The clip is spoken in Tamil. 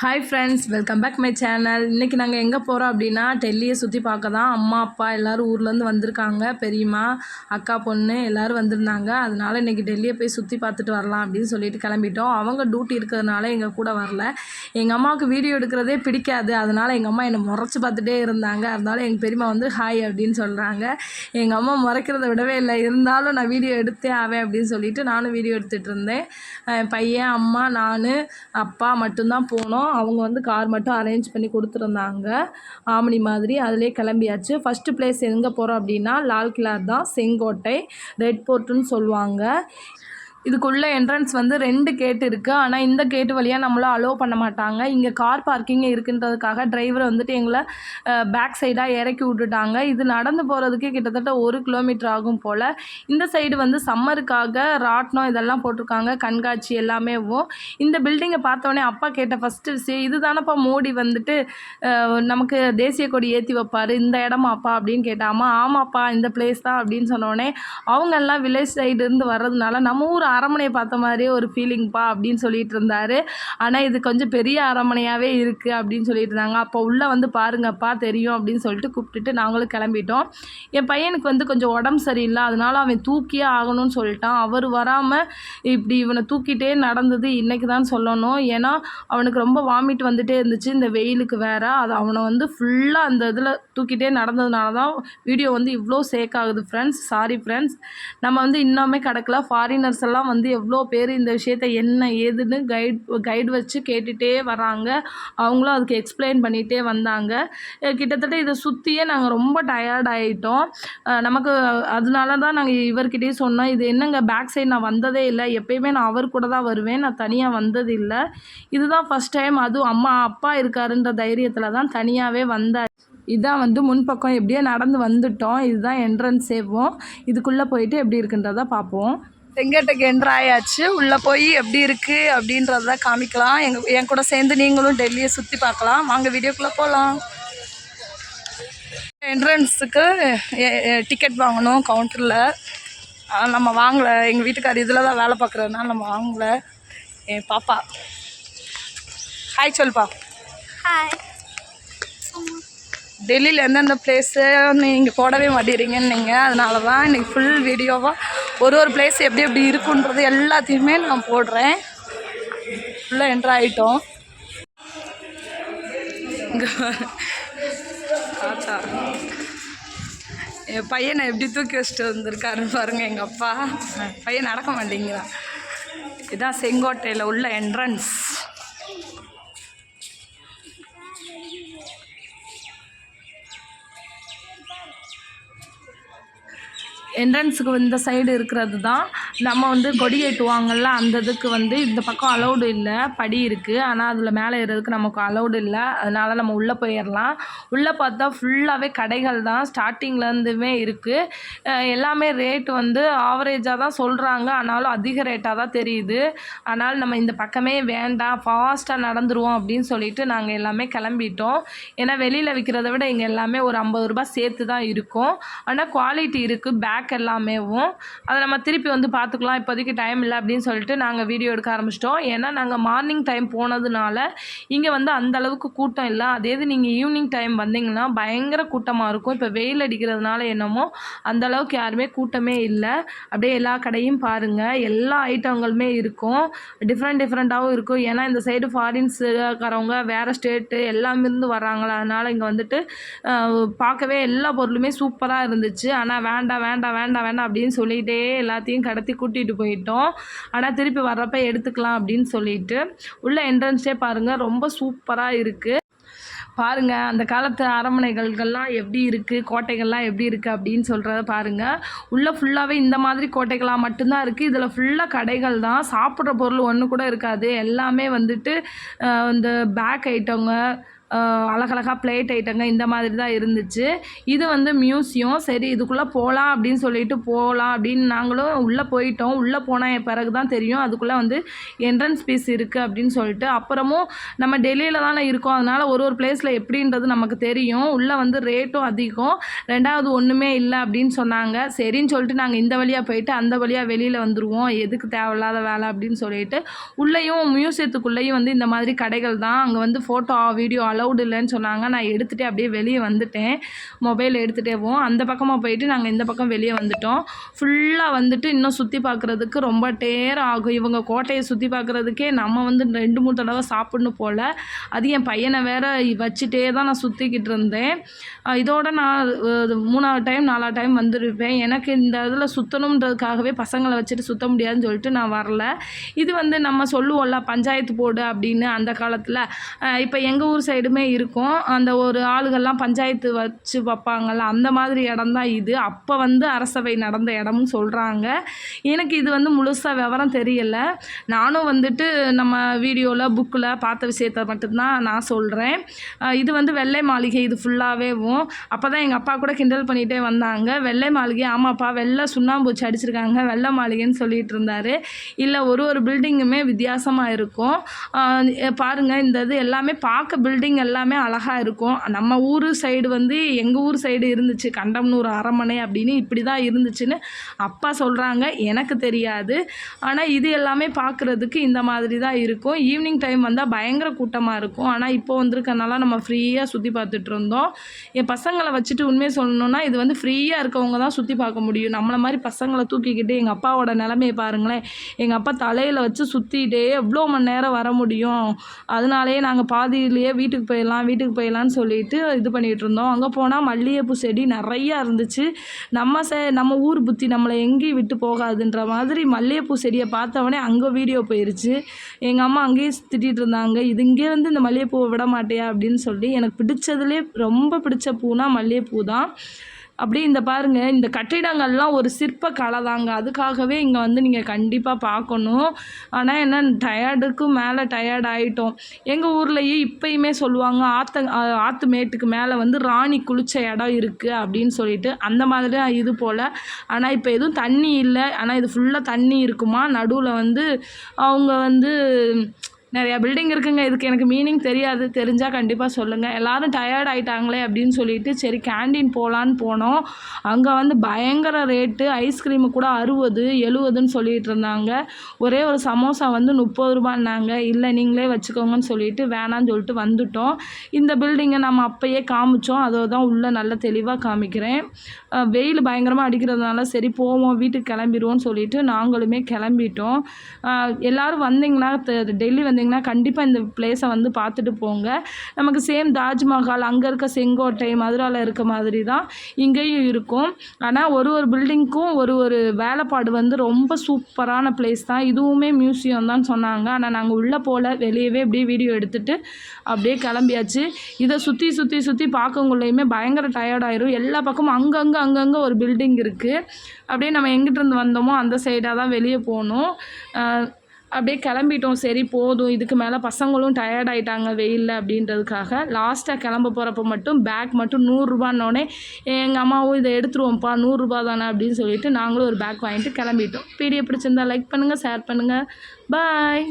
Hi friends welcome back my channel இன்றைக்கி நாங்கள் எங்கே போகிறோம் அப்படின்னா டெல்லியை சுற்றி பார்க்க தான் அம்மா அப்பா எல்லோரும் ஊர்லேருந்து வந்திருக்காங்க. பெரியம்மா அக்கா பொண்ணு எல்லோரும் வந்திருந்தாங்க. அதனால இன்றைக்கி டெல்லியை போய் சுற்றி பார்த்துட்டு வரலாம் அப்படின்னு சொல்லிட்டு கிளம்பிட்டோம். அவங்க டியூட்டி இருக்கிறதுனால எங்கள் கூட வரல. எங்கள் அம்மாவுக்கு வீடியோ எடுக்கிறதே பிடிக்காது. அதனால் எங்கள் அம்மா என்னை முறைச்சி பார்த்துட்டே இருந்தாங்க. அதனால எங்கள் பெரியம்மா வந்து ஹாய் அப்படின்னு சொல்கிறாங்க எங்கள் அம்மா முறைக்கிறத விடவே இல்லை. இருந்தாலும் நான் வீடியோ எடுத்தே ஆவேன் அப்படின்னு சொல்லிட்டு நானும் வீடியோ எடுத்துகிட்டு இருந்தேன். என் பையன் அம்மா நான் அப்பா மட்டும்தான் போனோம். அவங்க வந்து கார் மட்டும் அரேஞ்ச் பண்ணி கொடுத்துருந்தாங்க. ஆமணி மாதிரி அதிலே கிளம்பியாச்சு. ஃபஸ்ட்டு பிளேஸ் எங்கே போகிறோம் அப்படின்னா லால் கிலார் தான். செங்கோட்டை ரெட் போர்ட்டுன்னு சொல்லுவாங்க. இதுக்குள்ளே என்ட்ரன்ஸ் வந்து ரெண்டு கேட் இருக்குது ஆனால் இந்த கேட்டு வழியாக நம்மளை அலோவ் பண்ண மாட்டாங்க. இங்கே கார் பார்க்கிங் இருக்குன்றதுக்காக டிரைவர் வந்துட்டு எங்களை பேக் சைடாக இறக்கி விட்டுட்டாங்க. இது நடந்து போகிறதுக்கே கிட்டத்தட்ட ஒரு கிலோமீட்டர் ஆகும் போல். இந்த சைடு வந்து சம்மருக்காக ராட்னம் இதெல்லாம் போட்டிருக்காங்க. கண்காட்சி எல்லாமேவும் இந்த பில்டிங்கை பார்த்தோன்னே அப்பா கேட்ட ஃபஸ்ட்டு விஷயம் இது தானப்பா மோடி வந்துட்டு நமக்கு தேசிய கொடி ஏற்றி வைப்பார். இந்த இடமாப்பா அப்படின்னு கேட்டாமா ஆமாப்பா இந்த பிளேஸ் தான். அப்படின்னு சொன்னோடனே அவங்க எல்லாம் வில்லேஜ் சைடு இருந்து வர்றதுனால நம்ம ஊர் அரண்மனையை பார்த்த மாதிரியே ஒரு ஃபீலிங்ப்பா அப்படின்னு சொல்லிட்டு இருந்தாரு. ஆனால் இது கொஞ்சம் பெரிய அரண்மனையாகவே இருக்குது அப்படின்னு சொல்லிட்டு இருந்தாங்க. அப்போ உள்ளே வந்து பாருங்கப்பா தெரியும் அப்படின்னு சொல்லிட்டு கூப்பிட்டுட்டு நாங்களும் கிளம்பிட்டோம். என் பையனுக்கு வந்து கொஞ்சம் உடம்பு சரியில்லை. அதனால அவன் தூக்கியே ஆகணும்னு சொல்லிட்டான். அவர் வராமல் இப்படி இவனை தூக்கிட்டே நடந்தது இன்னைக்கு தான் சொல்லணும். ஏன்னா அவனுக்கு ரொம்ப வாமிட் வந்துட்டே இருந்துச்சு. இந்த வெயிலுக்கு வேற. அது அவனை வந்து ஃபுல்லாக அந்த இதில் தூக்கிட்டே நடந்ததுனால தான் வீடியோ வந்து இவ்வளோ சேக் ஆகுது ஃப்ரெண்ட்ஸ் சாரி ஃப்ரெண்ட்ஸ் நம்ம வந்து இன்னுமே கிடக்கல. ஃபாரினர்ஸ் எல்லாம் வந்து எவ்வளோ பேர் இந்த விஷயத்த என்ன ஏதுன்னு கைட் கைடு வச்சு கேட்டுகிட்டே வராங்க. அவங்களும் அதுக்கு எக்ஸ்பிளைன் பண்ணிகிட்டே வந்தாங்க. கிட்டத்தட்ட இதை சுற்றியே நாங்கள் ரொம்ப டயர்ட் ஆகிட்டோம் நமக்கு அதனால தான் நாங்கள் இவர்கிட்டயே சொன்னோம். இது என்னங்க பேக் சைடு நான் வந்ததே இல்லை. எப்பயுமே நான் அவர் கூட தான் வருவேன். நான் தனியாக வந்தது இல்லை. இதுதான் ஃபஸ்ட் டைம் அதுவும் அம்மா அப்பா இருக்காருன்ற தைரியத்தில் தான் தனியாகவே வந்தார் இதான் வந்து முன்பக்கம். எப்படியோ நடந்து வந்துட்டோம். இதுதான் என்ட்ரன்ஸ் சேவோம் இதுக்குள்ளே போயிட்டு எப்படி இருக்குன்றதை பார்ப்போம். செங்கோட்டைக்கு என்ட்ரு ஆயாச்சு உள்ளே போய் எப்படி இருக்குது அப்படின்றத காமிக்கலாம். எங்கள் என் கூட சேர்ந்து நீங்களும் டெல்லியை சுற்றி பார்க்கலாம். வாங்க வீடியோக்குள்ளே போகலாம் என்ட்ரன்ஸுக்கு டிக்கெட் வாங்கணும் கவுண்டரில் நம்ம வாங்கலை. எங்கள் வீட்டுக்கார் இதில் தான் வேலை பார்க்குறதுனால நம்ம வாங்கலை. என் பாப்பா. ஹாய் சொல்பா ஹாய் டெல்லியில் எந்தெந்த பிளேஸு நீங்கள் போடவே மாட்டேறீங்கன்னு நீங்கள் அதனால தான் இன்றைக்கி ஃபுல் வீடியோவாக ஒரு ஒரு பிளேஸ் எப்படி எப்படி இருக்குன்றது எல்லாத்தையுமே நான் போடுறேன். ஃபுல்லாக என்ட்ரு ஆகிட்டோம் இங்கே என் பையனை எப்படி தூக்கி வச்சுட்டு வந்திருக்காருன்னு பாருங்கள் எங்கள் அப்பா. பையன் நடக்க மாட்டேங்கிறான். இதுதான் செங்கோட்டையில் உள்ள என்ட்ரன்ஸ் என்ட்ரன்ஸுக்கு இந்த சைடு இருக்கிறது தான் நம்ம வந்து கொடி ஏற்றுவாங்கல்ல அந்த இதுக்கு வந்து இந்த பக்கம் அலௌடு இல்லை படி இருக்குது ஆனால் அதில் மேலே ஏறதுக்கு நமக்கு அலௌடு இல்லை. அதனால நம்ம உள்ளே போயிடலாம் உள்ளே பார்த்தா ஃபுல்லாகவே கடைகள் தான் ஸ்டார்டிங்லேருந்துமே இருக்குது எல்லாமே ரேட் வந்து ஆவரேஜாக தான் சொல்கிறாங்க ஆனாலும் அதிக ரேட்டாக தான் தெரியுது. ஆனால் நம்ம இந்த பக்கமே வேண்டாம் ஃபாஸ்ட்டாக நடந்துருவோம் அப்படின்னு சொல்லிட்டு நாங்கள் எல்லாமே கிளம்பிட்டோம். ஏன்னா வெளியில் விற்கிறத விட இங்கே எல்லாமே ஒரு ஐம்பது ரூபாய் சேர்த்து தான் இருக்கும். ஆனால் குவாலிட்டி இருக்குது பேக் எல்லாமேவும். அதை நம்ம திருப்பி வந்து பார்த்துக்கலாம் இப்போதைக்கு டைம் இல்லை அப்படின்னு சொல்லிட்டு நாங்கள் வீடியோ எடுக்க ஆரம்பிச்சிட்டோம். ஏன்னா நாங்கள் மார்னிங் டைம் போனதுனால இங்கே வந்து அந்த அளவுக்கு கூட்டம் இல்லை. அதே இது நீங்கள் ஈவினிங் டைம் வந்தீங்கன்னா பயங்கர கூட்டமாக இருக்கும். இப்போ வெயில் அடிக்கிறதுனால என்னமோ அந்த அளவுக்கு யாருமே கூட்டமே இல்லை. அப்படியே எல்லா கடையும் பாருங்கள் எல்லா ஐட்டங்களுமே இருக்கும். டிஃப்ரெண்ட் டிஃப்ரெண்ட்டாகவும் இருக்கும். ஏன்னா இந்த சைடு ஃபாரின்ஸுக்காரவங்க வேறு ஸ்டேட்டு எல்லாமே இருந்து வர்றாங்களா அதனால் இங்கே வந்துட்டு பார்க்கவே எல்லா பொருளுமே சூப்பராக இருந்துச்சு. ஆனால் வேண்டாம் வேண்டாம் வேண்டாம் வேண்டாம் அப்படின்னு சொல்லிகிட்டே எல்லாத்தையும் கடத்தி கூட்டிகிட்டு போயிட்டோம். ஆனால் திருப்பி வர்றப்ப எடுத்துக்கலாம் அப்படின்னு சொல்லிட்டு உள்ள என்ட்ரன்ஸே பாருங்கள் ரொம்ப சூப்பராக இருக்குது பாருங்கள் அந்த காலத்து அரண்மனைகள்லாம் எப்படி இருக்குது கோட்டைகள்லாம் எப்படி இருக்குது அப்படின்னு சொல்கிறத பாருங்கள் உள்ளே ஃபுல்லாகவே இந்த மாதிரி கோட்டைகளாக மட்டும்தான் இருக்குது இதில் ஃபுல்லாக கடைகள் தான். சாப்பிட்ற பொருள் ஒன்று கூட இருக்காது. எல்லாமே வந்துட்டு இந்த பேக் ஐட்டங்க அழகழகாக அழகழகா பிளேட் ஐட்டங்க இந்த மாதிரி தான் இருந்துச்சு. இது வந்து மியூசியம் சரி இதுக்குள்ளே போகலாம் அப்படின்னு சொல்லிட்டு போகலாம் அப்படின்னு நாங்களும் உள்ளே போயிட்டோம். உள்ளே போனால் பிறகு தான் தெரியும். அதுக்குள்ளே வந்து என்ட்ரன்ஸ் ஃபீஸ் இருக்குது அப்படின்னு சொல்லிட்டு. அப்புறமும் நம்ம டெல்லியில் தானே இருக்கோம். அதனால் ஒரு ஒரு பிளேஸில் எப்படின்றது நமக்கு தெரியும். உள்ளே வந்து ரேட்டும் அதிகம். ரெண்டாவது ஒன்றுமே இல்லை அப்படின்னு சொன்னாங்க. சரின்னு சொல்லிட்டு நாங்கள் இந்த வழியாக போயிட்டு அந்த வழியாக வெளியில் வந்துடுவோம் எதுக்கு தேவையில்லாத வேலை அப்படின்னு சொல்லிட்டு. உள்ளேயும் மியூசியத்துக்குள்ளேயும் வந்து இந்த மாதிரி கடைகள் தான். அங்கே வந்து ஃபோட்டோ வீடியோ அலௌடு இல்லைன்னு சொன்னாங்க. நான் எடுத்துகிட்டே அப்படியே வெளியே வந்துட்டேன். மொபைல் எடுத்துகிட்டேவும் அந்த பக்கமாக போயிட்டு நாங்கள் இந்த பக்கம் வெளியே வந்துட்டோம். ஃபுல்லாக வந்துட்டு இன்னும் சுற்றி பார்க்குறதுக்கு ரொம்ப டேர் ஆகும். இவங்க கோட்டையை சுற்றி பார்க்குறதுக்கே நம்ம வந்து ரெண்டு மூணு தடவை சாப்பிட்ணும் போல். அது என் பையனை வேற வச்சுட்டே தான் நான் சுற்றிக்கிட்டு இருந்தேன். இதோட நான் மூணாவது டைம் நாலாவது டைம் வந்திருப்பேன். எனக்கு இந்த இதில் சுற்றணுன்றதுக்காகவே பசங்களை வச்சுட்டு சுற்ற முடியாதுன்னு சொல்லிட்டு நான் வரல. இது வந்து நம்ம சொல்லுவோம்ல பஞ்சாயத்து போர்டு அப்படின்னு அந்த காலத்தில். இப்போ எங்கள் ஊர் சைடு சைடுமே இருக்கும். அந்த ஒரு ஆளுகள்லாம் பஞ்சாயத்து வச்சு வைப்பாங்கள்ல அந்த மாதிரி இடம் தான் இது. அப்போ வந்து அரசவை நடந்த இடம்னு சொல்கிறாங்க எனக்கு இது வந்து முழுசாக விவரம் தெரியல. நானும் வந்துட்டு நம்ம வீடியோவில் புக்கில் பார்த்த விஷயத்த மட்டும்தான் நான் சொல்கிறேன் இது வந்து வெள்ளை மாளிகை இது ஃபுல்லாகவேவும் அப்போ தான் எங்கள் அப்பா கூட கிண்டல் பண்ணிகிட்டே வந்தாங்க. வெள்ளை மாளிகை ஆமாப்பா வெள்ளை சுண்ணாம்பூச்சி அடிச்சிருக்காங்க வெள்ளை மாளிகைன்னு சொல்லிட்டு இருந்தாரு. இல்லை ஒரு ஒரு பில்டிங்குமே வித்தியாசமாக இருக்கும். பாருங்கள் இந்த இது எல்லாமே பார்க்க பில்டிங் எல்லாமே அழகாக இருக்கும். நம்ம ஊர் சைடு வந்து எங்கள் ஊர் சைடு இருந்துச்சு. கண்டம்னூர் அரண்மனை அப்படின்னு இப்படி தான் இருந்துச்சுன்னு அப்பா சொல்கிறாங்க எனக்கு தெரியாது. ஆனால் இது எல்லாமே பார்க்குறதுக்கு இந்த மாதிரி தான் இருக்கும். ஈவினிங் டைம் வந்தால் பயங்கர கூட்டமாக இருக்கும். ஆனால் இப்போ வந்திருக்கனால நம்ம ஃப்ரீயாக சுற்றி பார்த்துட்டு இருந்தோம். என் பசங்களை வச்சுட்டு உண்மையை சொல்லணும்னா இது வந்து ஃப்ரீயாக இருக்கவங்க தான் சுற்றி பார்க்க முடியும். நம்மளை மாதிரி பசங்களை தூக்கிக்கிட்டு எங்கள் அப்பாவோட நிலமையை பாருங்களேன். எங்கள் அப்பா தலையில் வச்சு சுற்றிட்டே எவ்வளோ மணி நேரம் வர முடியும்? அதனாலேயே நாங்கள் பாதியிலேயே வீட்டுக்கு போயிடலாம் வீட்டுக்கு போயிடலான்னு சொல்லிட்டு இது பண்ணிகிட்டு இருந்தோம். அங்கே போனால் மல்லிகைப்பூ செடி நிறையா இருந்துச்சு. நம்ம சே நம்ம ஊர் புத்தி நம்மளை எங்கேயும் விட்டு போகாதுன்ற மாதிரி மல்லிகைப்பூ செடியை பார்த்தவொடனே அங்கே வீடியோ போயிருச்சு. எங்கள் அம்மா அங்கேயே திட்டிகிட்டு இருந்தாங்க இது இங்கே வந்து இந்த மல்லிகைப்பூவை விட மாட்டேயா? அப்படின்னு சொல்லி எனக்கு பிடிச்சதுலேயே ரொம்ப பிடிச்ச பூனா மல்லிகைப்பூ தான். அப்படியே இந்த பாருங்க இந்த கட்டிடங்கள்லாம் ஒரு சிற்ப கலை தாங்க அதுக்காகவே இங்கே வந்து நீங்கள் கண்டிப்பாக பார்க்கணும். ஆனால் என்ன டயர்டுக்கும் மேலே டயர்ட் ஆகிட்டோம் எங்கள் ஊர்லேயே இப்பயுமே சொல்லுவாங்க ஆத்த ஆற்று மேட்டுக்கு மேலே வந்து ராணி குளிச்ச இடம் இருக்குது அப்படின்னு சொல்லிட்டு. அந்த மாதிரி இது போல். ஆனால் இப்போ எதுவும் தண்ணி இல்லை. ஆனால் இது ஃபுல்லாக தண்ணி இருக்குமா? நடுவில் வந்து அவங்க வந்து நிறையா பில்டிங் இருக்குங்க. இதுக்கு எனக்கு மீனிங் தெரியாது. தெரிஞ்சால் கண்டிப்பாக சொல்லுங்கள் எல்லாரும் டயர்ட் ஆயிட்டாங்களே அப்படின்னு சொல்லிட்டு சரி கேண்டீன் போகலான்னு போனோம். அங்கே வந்து பயங்கர ரேட்டு ஐஸ்கிரீமு கூட அறுபது எழுபதுன்னு சொல்லிட்டு இருந்தாங்க. ஒரே ஒரு சமோசா வந்து முப்பது ரூபான்னாங்க. இல்லை நீங்களே வச்சுக்கோங்கன்னு சொல்லிட்டு வேணான்னு சொல்லிட்டு வந்துட்டோம். இந்த பில்டிங்கை நம்ம அப்போயே காமிச்சோம். அதை தான் உள்ளே நல்ல தெளிவாக காமிக்கிறேன். வெயில் பயங்கரமாக அடிக்கிறதுனால சரி போவோம் வீட்டுக்கு கிளம்பிடுவோம்னு சொல்லிட்டு நாங்களுமே கிளம்பிட்டோம். எல்லோரும் எல்லாரும் வந்தீங்கன்னா டெல்லி டெல்லி வந்தீங்கன்னா கண்டிப்பாக இந்த பிளேஸை வந்து பார்த்துட்டு போங்க. நமக்கு சேம் தாஜ்மஹால் அங்கே இருக்க செங்கோட்டை மதுராவில் இருக்க மாதிரி தான் இங்கேயும் இருக்கும். ஆனால் ஒரு ஒரு பில்டிங்க்கும் ஒரு ஒரு வேலைப்பாடு வந்து ரொம்ப சூப்பரான பிளேஸ் தான். இதுவுமே மியூசியம் தான் சொன்னாங்க. ஆனால் நாங்கள் உள்ளே போல் வெளியவே அப்படியே வீடியோ எடுத்துட்டு அப்படியே கிளம்பியாச்சு. இதை சுற்றி சுற்றி சுற்றி பார்க்கக்குள்ளேயுமே பயங்கர டயர்டாயிரும் எல்லா பக்கமும் அங்கங்கே அங்கங்கே ஒரு பில்டிங் இருக்குது அப்படியே நம்ம எங்கிட்ட இருந்து வந்தோமோ அந்த சைடாக தான் வெளியே போகணும் அப்படியே கிளம்பிட்டோம். சரி போதும். இதுக்கு மேலே பசங்களும் டயர்ட் ஆயிட்டாங்க வெயிலில் அப்படின்றதுக்காக. லாஸ்ட்டாக கிளம்ப போகிறப்ப மட்டும் பேக் மட்டும் நூறுரூபான்னொடனே எங்கள் அம்மாவும் இதை எடுத்துருவோம்ப்பா நூறுரூபா தானே அப்படின்னு சொல்லிட்டு நாங்களும் ஒரு பேக் வாங்கிட்டு கிளம்பிட்டோம். வீடியோ பிடிச்சிருந்தா லைக் பண்ணுங்கள் ஷேர் பண்ணுங்கள் பாய்